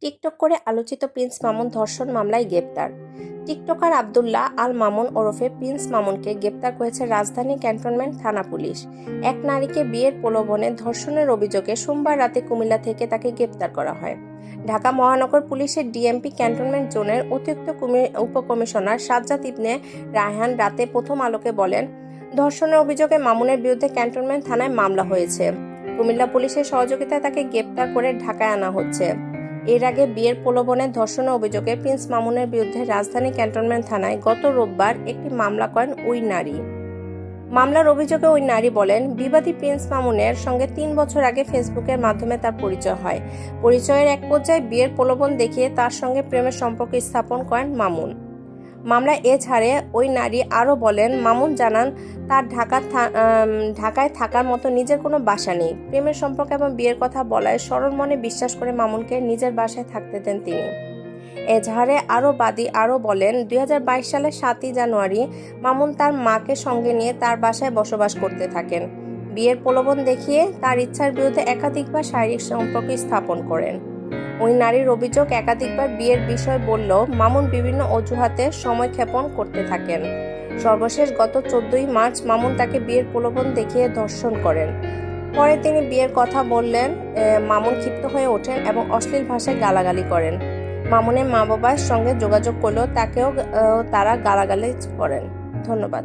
TikTok করে আলোচিত Prince Mamun ধর্ষণ মামলায় গ্রেপ্তার। টিকটকার আবদুল্লাহ আল মামুন ওরফে প্রিন্স মামুনকে গ্রেপ্তার করেছে রাজধানী ক্যান্টনমেন্ট থানা পুলিশ। এক নারীকে বিয়ের প্রলোভনে ধর্ষণের অভিযোগে সোমবার রাতে কুমিল্লা থেকে তাকে গ্রেপ্তার করা হয়। ঢাকা মহানগর পুলিশের ডিএমপি ক্যান্টনমেন্ট জোনের অতিরিক্ত কুমি- উপকমিশনার সাজ্জাদ ইবনে রায়হান রাতে প্রথম আলোকে বলেন, ধর্ষণের অভিযোগে মামুনের বিরুদ্ধে ক্যান্টনমেন্ট থানায় মামলা হয়েছে। কুমিল্লা পুলিশের সহযোগিতায় তাকে গ্রেপ্তার করে ঢাকায় আনা হচ্ছে। এর আগে বিয়ের প্রলোভনে ধর্ষণের অভিযোগে প্রিন্স মামুনের বিরুদ্ধে রাজধানী ক্যান্টনমেন্ট থানায় গত রোববার একটি মামলা করেন ওই নারী। মামলার অভিযোগে ওই নারী বলেন, বিবাদী প্রিন্স মামুনের সঙ্গে তিন বছর আগে ফেসবুকের মাধ্যমে তার পরিচয় হয়। পরিচয়ের এক পর্যায়ে বিয়ের প্রলোভন দেখিয়ে তার সঙ্গে প্রেমের সম্পর্ক স্থাপন করেন মামুন। মামলা এছাড়ে ওই নারী আরও বলেন, মামুন জানান, তার ঢাকা ঢাকায় থাকার মতো নিজের কোনো বাসা নেই। প্রেমের সম্পর্ক এবং বিয়ের কথা বলায় সরল মনে বিশ্বাস করে মামুনকে নিজের বাসায় থাকতে দেন তিনি। এজাহারে আরও বাদী আরও বলেন, দুই হাজার বাইশ সালের সাতই জানুয়ারি মামুন তার মাকে সঙ্গে নিয়ে তার বাসায় বসবাস করতে থাকেন। বিয়ের প্রলোভন দেখিয়ে তার ইচ্ছার বিরুদ্ধে একাধিকবার শারীরিক সম্পর্ক স্থাপন করেন। ওই নারীর অভিযোগ একাধিকবার বিয়ের বিষয় বললেও মামুন বিভিন্ন অজুহাতে সময় ক্ষেপণ করতে থাকেন। সর্বশেষ গত চোদ্দই মার্চ মামুন তাকে বিয়ের প্রলোভন দেখিয়ে ধর্ষণ করেন। পরে তিনি বিয়ের কথা বললেন মামুন ক্ষিপ্ত হয়ে ওঠেন এবং অশ্লীল ভাষায় গালাগালি করেন। মামুনের মা বাবার সঙ্গে যোগাযোগ করলেও তাকেও তারা গালাগালি করেন। ধন্যবাদ।